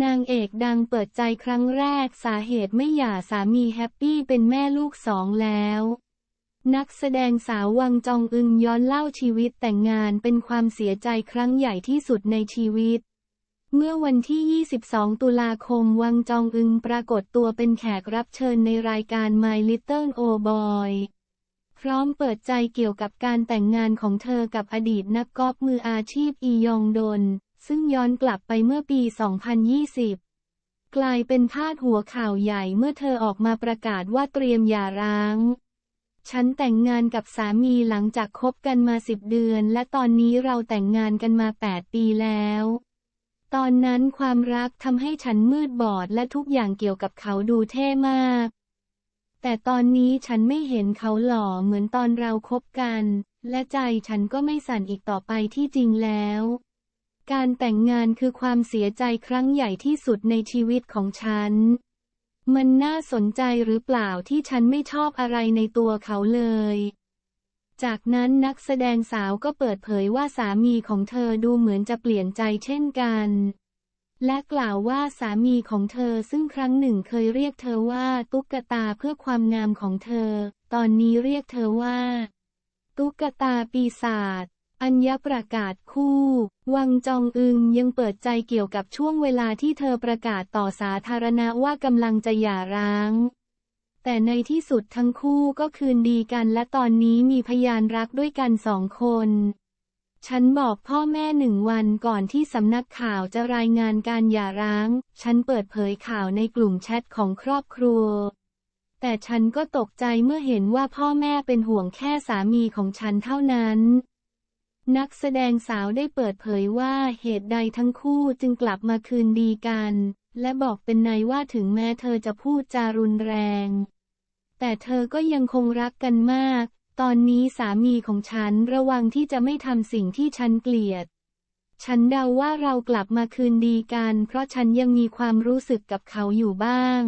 นางเอกดังเปิดใจครั้งแรกสาเหตุไม่หย่าสามีแฮปปี้เป็นแม่ลูกสองแล้ว นักแสดงสาววังจองอึงย้อนเล่าชีวิตแต่งงานเป็นความเสียใจครั้งใหญ่ที่สุดในชีวิต เมื่อวันที่ 22 ตุลาคมวังจองอึงปรากฏตัวเป็นแขกรับเชิญในรายการ My Little O Boy พร้อมเปิดใจเกี่ยวกับการแต่งงานของเธอกับอดีตนักกอล์ฟมืออาชีพอียองดน ซึ่งย้อนกลับไปเมื่อปี 2020 กลายเป็นพาดหัวข่าวใหญ่เมื่อเธอออกมาประกาศว่าเตรียมหย่าร้าง ฉันแต่งงานกับสามีหลังจากคบกันมาสิบเดือน และตอนนี้เราแต่งงานกันมา 8 ปีแล้ว ตอนนั้นความรักทำให้ฉันมืดบอดและทุกอย่างเกี่ยวกับเขาดูเท่มาก แต่ตอนนี้ฉันไม่เห็นเขาหล่อเหมือนตอนเราคบกันและใจฉันก็ไม่สั่นอีกต่อไปที่จริงแล้ว การแต่งงานคือความเสียใจครั้งใหญ่ที่สุดในชีวิตของฉัน มันน่าสนใจหรือเปล่าที่ฉันไม่ชอบอะไรในตัวเขาเลย จากนั้นนักแสดงสาวก็เปิดเผยว่าสามีของเธอดูเหมือนจะเปลี่ยนใจเช่นกัน และกล่าวว่าสามีของเธอซึ่งครั้งหนึ่งเคยเรียกเธอว่าตุ๊กตาเพื่อความงามของเธอ ตอนนี้เรียกเธอว่า ตุ๊กตาปีศาจ อัญญประกาศคู่ วังจองอึงยังเปิดใจเกี่ยวกับช่วงเวลาที่เธอประกาศต่อสาธารณะว่ากำลังจะหย่าร้าง แต่ในที่สุดทั้งคู่ก็คืนดีกันและตอนนี้มีพยานรักด้วยกันสองคน ฉันบอกพ่อแม่หนึ่งวันก่อนที่สำนักข่าวจะรายงานการหย่าร้าง ฉันเปิดเผยข่าวในกลุ่มแชทของครอบครัวแต่ฉันก็ตกใจเมื่อเห็นว่าพ่อแม่เป็นห่วงแค่สามีของฉันเท่านั้น นักแสดงสาวได้เปิดเผยว่าเหตุใดทั้งคู่จึงกลับมาคืนดีกัน และบอกเป็นในว่าถึงแม้เธอจะพูดจารุนแรง แต่เธอก็ยังคงรักกันมาก ตอนนี้สามีของฉันระวังที่จะไม่ทำสิ่งที่ฉันเกลียด ฉันเดาว่าเรากลับมาคืนดีกัน เพราะฉันยังมีความรู้สึกกับเขาอยู่บ้าง